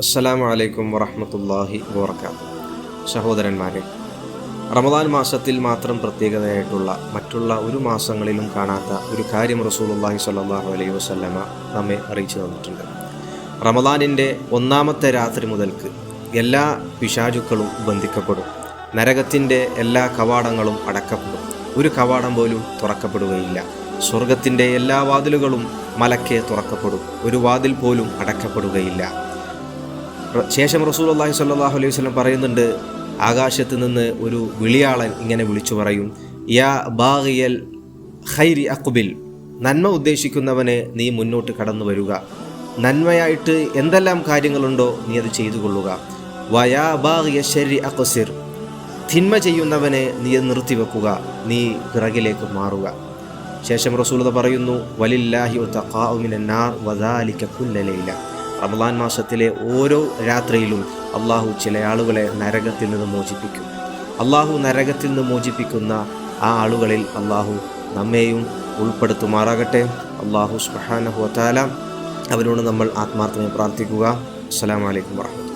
അസ്സലാമു അലൈക്കും വറഹമത്തല്ലാഹി വാത്തു സഹോദരന്മാരെ റമദാൻ മാസത്തിൽ മാത്രം പ്രത്യേകതയായിട്ടുള്ള മറ്റുള്ള ഒരു മാസങ്ങളിലും കാണാത്ത ഒരു കാര്യം റസൂലുള്ളാഹി സ്വല്ലല്ലാഹു അലൈഹി വസല്ലമ നമ്മെ അറിയിച്ചു തന്നിട്ടുണ്ട്. റമദാനിന്റെ ഒന്നാമത്തെ രാത്രി മുതൽക്ക് എല്ലാ പിശാചുക്കളും ബന്ധിക്കപ്പെടും. നരകത്തിന്റെ എല്ലാ കവാടങ്ങളും അടക്കപ്പെടും. ഒരു കവാടം പോലും തുറക്കപ്പെടുകയില്ല. സ്വർഗത്തിന്റെ എല്ലാ വാതിലുകളും മലക്കെ തുറക്കപ്പെടും. ഒരു വാതിൽ പോലും അടക്കപ്പെടുകയില്ല. ശേഷം റസൂൽ അള്ളാഹി സ്വല്ലല്ലാഹു അലൈഹി വസല്ലം പറയുന്നുണ്ട് ആകാശത്ത് നിന്ന് ഒരു വിളിയാളൻ ഇങ്ങനെ വിളിച്ചു പറയും യാ ബാഗിയൽ ഖൈരി അക്കുബിൽ നന്മ ഉദ്ദേശിക്കുന്നവനെ നീ മുന്നോട്ട് കടന്നു വരിക. നന്മയായിട്ട് എന്തെല്ലാം കാര്യങ്ങളുണ്ടോ നീ അത് ചെയ്തു കൊള്ളുക വയാ ബാഗിയ ശരി അക്കുസിർ തിന്മ ചെയ്യുന്നവനെ നീ അത് നിർത്തിവെക്കുക. നീ പിറകിലേക്ക് മാറുക. ശേഷം റസൂലത പറയുന്നു വലില്ലാഹി തഖാഉമിനാർ വദാലിക കുല്ലലൈല റമദാൻ മാസത്തിലെ ഓരോ രാത്രിയിലും അള്ളാഹു ചില ആളുകളെ നരകത്തിൽ നിന്ന് മോചിപ്പിക്കും. അള്ളാഹു നരകത്തിൽ നിന്ന് മോചിപ്പിക്കുന്ന ആ ആളുകളിൽ അള്ളാഹു നമ്മെയും ഉൾപ്പെടുത്തുമാറാകട്ടെ. അള്ളാഹു സുബ്ഹാനഹു വതആല അവരോട് നമ്മൾ ആത്മാർത്ഥമായി പ്രാർത്ഥിക്കുക. അസ്സാം അലൈക്കും വറഹ്മത്തുള്ളാഹി